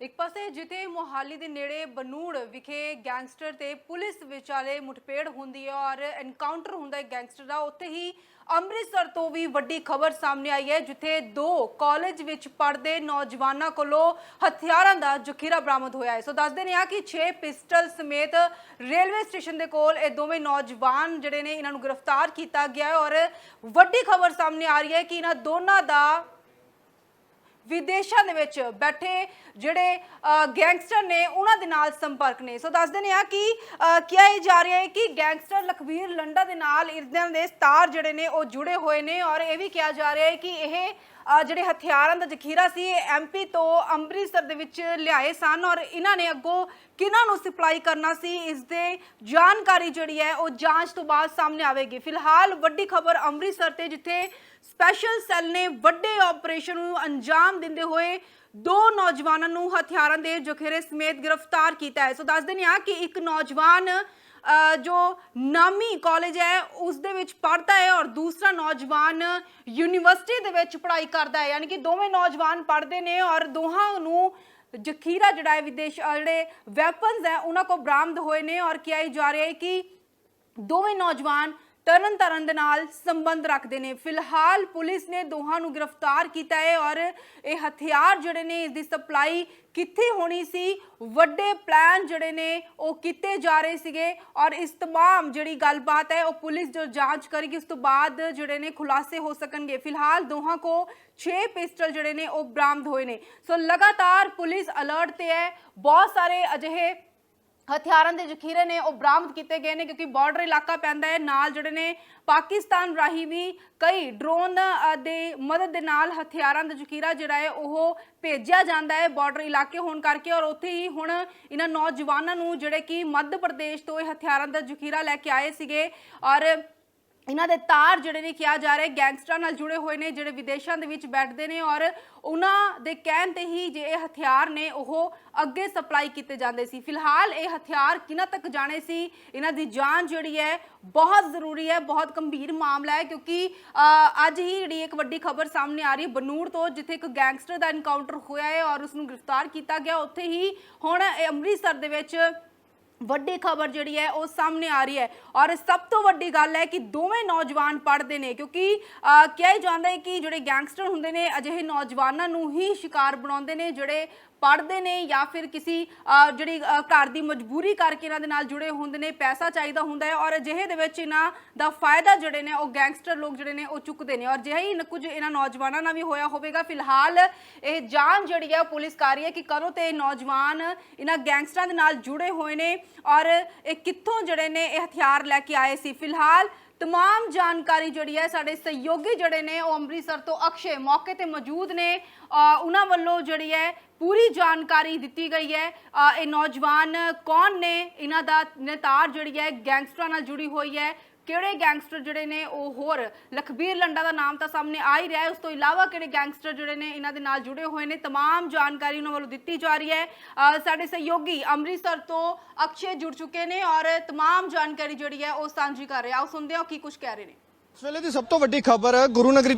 ਇੱਕ ਪਾਸੇ ਜਿੱਥੇ ਮੋਹਾਲੀ ਦੇ ਨੇੜੇ ਬਨੂੜ ਵਿਖੇ ਗੈਂਗਸਟਰ ਤੇ ਪੁਲਿਸ ਵਿਚਾਲੇ ਮੁਠਭੇੜ ਹੁੰਦੀ ਹੈ ਔਰ ਐਨਕਾਊਂਟਰ ਹੁੰਦਾ ਹੈ ਗੈਂਗਸਟਰ ਦਾ, ਉੱਥੇ ਹੀ ਅੰਮ੍ਰਿਤਸਰ ਤੋਂ ਵੀ ਵੱਡੀ ਖਬਰ ਸਾਹਮਣੇ ਆਈ ਹੈ, ਜਿੱਥੇ ਦੋ ਕਾਲਜ ਵਿੱਚ ਪੜ੍ਹਦੇ ਨੌਜਵਾਨਾਂ ਕੋਲੋਂ ਹਥਿਆਰਾਂ ਦਾ ਜ਼ਖੀਰਾ ਬਰਾਮਦ ਹੋਇਆ ਹੈ। ਸੋ ਦੱਸਦੇ ਨੇ ਆ ਕਿ 6 ਪਿਸਟਲ ਸਮੇਤ ਰੇਲਵੇ ਸਟੇਸ਼ਨ ਦੇ ਕੋਲ ਇਹ ਦੋਵੇਂ ਨੌਜਵਾਨ ਜਿਹੜੇ ਨੇ, ਇਹਨਾਂ ਨੂੰ ਗ੍ਰਿਫਤਾਰ ਕੀਤਾ ਗਿਆ ਹੈ ਔਰ ਵੱਡੀ ਖਬਰ ਸਾਹਮਣੇ ਆ ਰਹੀ ਹੈ ਕਿ ਇਹਨਾਂ ਦੋਨਾਂ ਦਾ ਵਿਦੇਸ਼ਾਂ ਦੇ ਵਿੱਚ ਬੈਠੇ ਜਿਹੜੇ ਅ, ਗੈਂਗਸਟਰ ਨੇ ਉਹਨਾਂ ਦੇ ਨਾਲ ਸੰਪਰਕ ਨੇ। ਸੋ ਦੱਸ ਦਿੰਦੇ ਆ ਕਿ ਅ, ਕਿਹਾ ਇਹ ਜਾ ਰਿਹਾ ਹੈ ਕਿ ਗੈਂਗਸਟਰ ਲਖਵੀਰ ਲੰਡਾ ਦੇ ਨਾਲ ਇਰਦਾਂ ਦੇ ਸਤਾਰ ਜਿਹੜੇ ਨੇ ਉਹ ਜੁੜੇ ਹੋਏ ਨੇ ਔਰ ਇਹ ਵੀ ਕਿਹਾ ਜਾ ਰਿਹਾ ਹੈ ਕਿ ਇਹ ਜਿਹੜੇ ਹਥਿਆਰਾਂ ਦਾ ਜ਼ਖੀਰਾ ਸੀ, ਇਹ ਐਮਪੀ ਤੋਂ ਅੰਮ੍ਰਿਤਸਰ ਦੇ ਵਿੱਚ ਲਿਆਏ ਸਨ ਔਰ ਇਹਨਾਂ ਨੇ ਅੱਗੋਂ ਕਿਹਨਾਂ ਨੂੰ ਸਪਲਾਈ ਕਰਨਾ ਸੀ, ਇਸ ਦੇ ਜਾਣਕਾਰੀ ਜਿਹੜੀ ਹੈ, ਉਹ ਜਾਂਚ ਤੋਂ ਬਾਅਦ ਸਾਹਮਣੇ ਆਵੇਗੀ। ਫਿਲਹਾਲ ਵੱਡੀ ਖਬਰ ਅੰਮ੍ਰਿਤਸਰ ਤੇ, ਜਿੱਥੇ ਸਪੈਸ਼ਲ ਸੈੱਲ ਨੇ ਵੱਡੇ ਆਪਰੇਸ਼ਨ ਨੂੰ ਅੰਜਾਮ ਦਿੰਦੇ ਹੋਏ ਦੋ ਨੌਜਵਾਨਾਂ ਨੂੰ ਹਥਿਆਰਾਂ ਦੇ ਜ਼ਖੀਰੇ ਸਮੇਤ ਗ੍ਰਿਫਤਾਰ ਕੀਤਾ ਹੈ। ਸੋ ਦੱਸ ਦਿੰਦੇ ਹਾਂ ਕਿ ਇੱਕ ਨੌਜਵਾਨ ਜੋ ਨਾਮੀ ਕਾਲਜ ਹੈ ਉਸ ਦੇ ਵਿੱਚ ਪੜ੍ਹਦਾ ਹੈ ਔਰ ਦੂਸਰਾ ਨੌਜਵਾਨ ਯੂਨੀਵਰਸਿਟੀ ਦੇ ਵਿੱਚ ਪੜ੍ਹਾਈ ਕਰਦਾ ਹੈ। ਯਾਨੀ ਕਿ ਦੋਵੇਂ ਨੌਜਵਾਨ ਪੜ੍ਹਦੇ ਨੇ ਔਰ ਦੋਹਾਂ ਨੂੰ ਜ਼ਖੀਰਾ ਜਿਹੜਾ ਹੈ, ਵਿਦੇਸ਼ ਜਿਹੜੇ ਵੈਪਨਸ ਹੈ, ਉਹਨਾਂ ਕੋ ਬਰਾਮਦ ਹੋਏ ਨੇ ਔਰ ਕਿਹਾ ਹੀ ਜਾ ਰਿਹਾ ਹੈ ਕਿ ਦੋਵੇਂ ਨੌਜਵਾਨ ਤਰਨਤਾਰਨ ਦੇ ਨਾਲ ਸੰਬੰਧ ਰੱਖਦੇ ਨੇ ਫਿਲਹਾਲ ਪੁਲਿਸ ਨੇ ਦੋਹਾਂ ਨੂੰ ਗ੍ਰਿਫਤਾਰ ਕੀਤਾ ਹੈ ਔਰ ਇਹ ਹਥਿਆਰ ਜਿਹੜੇ ਨੇ ਇਸ ਦੀ ਸਪਲਾਈ ਕਿੱਥੇ ਹੋਣੀ ਸੀ ਵੱਡੇ ਪਲਾਨ ਜਿਹੜੇ ਨੇ ਉਹ ਕਿਤੇ ਜਾ ਰਹੇ ਸੀਗੇ ਔਰ ਇਸ ਤਮਾਮ ਜਿਹੜੀ ਗੱਲਬਾਤ ਹੈ ਉਹ ਪੁਲਿਸ ਜੋ ਜਾਂਚ ਕਰੇਗੀ ਉਸ ਤੋਂ ਬਾਅਦ ਜਿਹੜੇ ਨੇ ਖੁਲਾਸੇ ਹੋ ਸਕਣਗੇ ਫਿਲਹਾਲ ਦੋਹਾਂ ਕੋ 6 ਪਿਸਟਲ ਜਿਹੜੇ ਨੇ ਉਹ ਬਰਾਮਦ ਹੋਏ ਨੇ ਸੋ ਲਗਾਤਾਰ ਪੁਲਿਸ ਅਲਰਟ ਤੇ ਹੈ ਬਹੁਤ ਸਾਰੇ ਅਜਿਹੇ ਹਥਿਆਰਾਂ ਦੇ ਜ਼ਖੀਰੇ ਨੇ ਉਹ ਬਰਾਮਦ ਕੀਤੇ ਗਏ ਨੇ ਕਿਉਂਕਿ ਬਾਰਡਰ ਇਲਾਕਾ ਪੈਂਦਾ ਹੈ। ਨਾਲ ਜਿਹੜੇ ਨੇ ਪਾਕਿਸਤਾਨ ਰਾਹੀਂ ਵੀ ਕਈ ਡਰੋਨ ਦੇ ਮਦਦ ਦੇ ਨਾਲ ਹਥਿਆਰਾਂ ਦਾ ਜ਼ਖੀਰਾ ਜਿਹੜਾ ਹੈ ਉਹ ਭੇਜਿਆ ਜਾਂਦਾ ਹੈ ਬਾਰਡਰ ਇਲਾਕੇ ਹੋਣ ਕਰਕੇ ਔਰ ਉੱਥੇ ਹੀ ਹੁਣ ਇਹਨਾਂ ਨੌਜਵਾਨਾਂ ਨੂੰ ਜਿਹੜੇ ਕਿ ਮੱਧ ਪ੍ਰਦੇਸ਼ ਤੋਂ ਇਹ ਹਥਿਆਰਾਂ ਦਾ ਜ਼ਖੀਰਾ ਲੈ ਕੇ ਆਏ ਸੀਗੇ ਔਰ ਇਹਨਾਂ ਦੇ ਤਾਰ ਜਿਹੜੇ ਨੇ ਕਿਹਾ ਜਾ ਰਿਹਾ, ਗੈਂਗਸਟਰਾਂ ਨਾਲ ਜੁੜੇ ਹੋਏ ਨੇ, ਜਿਹੜੇ ਵਿਦੇਸ਼ਾਂ ਦੇ ਵਿੱਚ ਬੈਠਦੇ ਨੇ ਔਰ ਉਹਨਾਂ ਦੇ ਕਹਿਣ ਤੇ ਹੀ ਜੇ ਇਹ ਹਥਿਆਰ ਨੇ ਉਹ ਅੱਗੇ ਸਪਲਾਈ ਕੀਤੇ ਜਾਂਦੇ ਸੀ। ਫਿਲਹਾਲ ਇਹ ਹਥਿਆਰ ਕਿਨਾਂ ਤੱਕ ਜਾਣੇ ਸੀ, ਇਹਨਾਂ ਦੀ ਜਾਂਚ ਜਿਹੜੀ ਹੈ ਬਹੁਤ ਜ਼ਰੂਰੀ ਹੈ, ਬਹੁਤ ਗੰਭੀਰ ਮਾਮਲਾ ਹੈ ਕਿਉਂਕਿ ਅੱਜ ਹੀ ਜਿਹੜੀ ਇੱਕ ਵੱਡੀ ਖਬਰ ਸਾਹਮਣੇ ਆ ਰਹੀ ਹੈ, ਬਨੂੜ ਤੋਂ ਜਿੱਥੇ ਇੱਕ ਗੈਂਗਸਟਰ ਦਾ ਐਨਕਾਊਂਟਰ ਹੋਇਆ ਹੈ ਔਰ ਉਸ ਨੂੰ ਗ੍ਰਿਫਤਾਰ ਕੀਤਾ ਗਿਆ, ਉੱਥੇ ਹੀ ਹੁਣ ਇਹ ਅੰਮ੍ਰਿਤਸਰ ਦੇ ਵਿੱਚ ਵੱਡੀ ਖਬਰ ਜਿਹੜੀ ਹੈ ਉਹ ਸਾਹਮਣੇ ਆ ਰਹੀ ਹੈ। ਔਰ ਸਭ ਤੋਂ ਵੱਡੀ ਗੱਲ ਹੈ ਕਿ ਦੋਵੇਂ ਨੌਜਵਾਨ ਪੜ੍ਹਦੇ ਨੇ ਕਿਉਂਕਿ ਕਿਹਾ ਜਾਂਦਾ ਹੈ ਕਿ ਜਿਹੜੇ ਗੈਂਗਸਟਰ ਹੁੰਦੇ ਨੇ, ਅਜਿਹੇ ਨੌਜਵਾਨਾਂ ਨੂੰ ਹੀ ਸ਼ਿਕਾਰ ਬਣਾਉਂਦੇ ਨੇ ਜਿਹੜੇ ਪੜ੍ਹਦੇ ਨੇ ਜਾਂ ਫਿਰ ਕਿਸੇ ਜਿਹੜੀ ਘਰ ਦੀ ਮਜਬੂਰੀ ਕਰਕੇ ਇਹਨਾਂ ਦੇ ਨਾਲ ਜੁੜੇ ਹੁੰਦੇ ਨੇ, ਪੈਸਾ ਚਾਹੀਦਾ ਹੁੰਦਾ ਹੈ ਔਰ ਅਜਿਹੇ ਦੇ ਵਿੱਚ ਇਹਨਾਂ ਦਾ ਫਾਇਦਾ ਜਿਹੜੇ ਨੇ, ਉਹ ਗੈਂਗਸਟਰ ਲੋਕ ਜਿਹੜੇ ਨੇ, ਉਹ ਚੁੱਕਦੇ ਨੇ ਔਰ ਜਿਹੇ ਹੀ ਕੁਝ ਇਹਨਾਂ ਨੌਜਵਾਨਾਂ ਨਾਲ ਵੀ ਹੋਇਆ ਹੋਵੇਗਾ। ਫਿਲਹਾਲ ਇਹ ਜਾਂਚ ਜਿਹੜੀ ਹੈ ਉਹ ਪੁਲਿਸ ਕਰ ਰਹੀ ਹੈ ਕਿ ਕਦੋਂ ਤੇ ਇਹ ਨੌਜਵਾਨ ਇਹਨਾਂ ਗੈਂਗਸਟਰਾਂ ਦੇ ਨਾਲ ਜੁੜੇ ਹੋਏ ਨੇ ਔਰ ਇਹ ਕਿੱਥੋਂ ਜਿਹੜੇ ਨੇ ਇਹ ਹਥਿਆਰ ਲੈ ਕੇ ਆਏ ਸੀ। ਫਿਲਹਾਲ ਤਮਾਮ ਜਾਣਕਾਰੀ ਜਿਹੜੀ ਹੈ ਸਾਡੇ ਸਹਿਯੋਗੀ ਜਿਹੜੇ ਨੇ ਉਹ ਅੰਮ੍ਰਿਤਸਰ ਤੋਂ ਅਕਸ਼ੇ ਮੌਕੇ ਤੇ ਮੌਜੂਦ ਨੇ ਉਹਨਾਂ ਵੱਲੋਂ ਜਿਹੜੀ ਹੈ ਪੂਰੀ ਜਾਣਕਾਰੀ ਦਿੱਤੀ ਗਈ ਹੈ ਇਹ ਨੌਜਵਾਨ ਕੌਣ ਨੇ ਇਹਨਾਂ ਦਾ ਨੇਤਾਰ ਜਿਹੜੀ ਹੈ ਗੈਂਗਸਟਰਾਂ ਨਾਲ ਜੁੜੀ ਹੋਈ ਹੈ ਕਿਹੜੇ ਗੈਂਗਸਟਰ ਜਿਹੜੇ ਨੇ ਉਹ ਹੋਰ ਲਖਬੀਰ ਲੰਡਾ ਦਾ ਨਾਮ ਤਾਂ ਸਾਹਮਣੇ ਆ ਹੀ ਰਿਹਾ ਹੈ ਉਸ ਤੋਂ ਇਲਾਵਾ ਕਿਹੜੇ ਗੈਂਗਸਟਰ ਜਿਹੜੇ ਨੇ ਇਹਨਾਂ ਦੇ ਨਾਲ ਜੁੜੇ ਹੋਏ ਨੇ तमाम ਜਾਣਕਾਰੀ ਉਹਨਾਂ ਵੱਲੋਂ ਦਿੱਤੀ ਜਾ ਰਹੀ ਹੈ ਅ, ਸਾਡੇ ਸਹਿਯੋਗੀ ਅੰਮ੍ਰਿਤਸਰ ਤੋਂ ਅਕਸ਼ੇ ਜੁੜ ਚੁੱਕੇ ਨੇ ਔਰ तमाम ਜਾਣਕਾਰੀ ਜਿਹੜੀ ਹੈ ਉਹ ਸਾਂਝੀ ਕਰ ਰਹੇ ਆ ਉਹ ਸੁਣਦੇ ਹਾਂ ਉਹ ਕੀ ਕੁਝ ਕਹਿ ਰਹੇ ਨੇ ਇਸ ਵੇਲੇ ਦੀ ਸਭ ਤੋਂ ਵੱਡੀ ਖਬਰ ਗੁਰੂ ਨਗਰੀ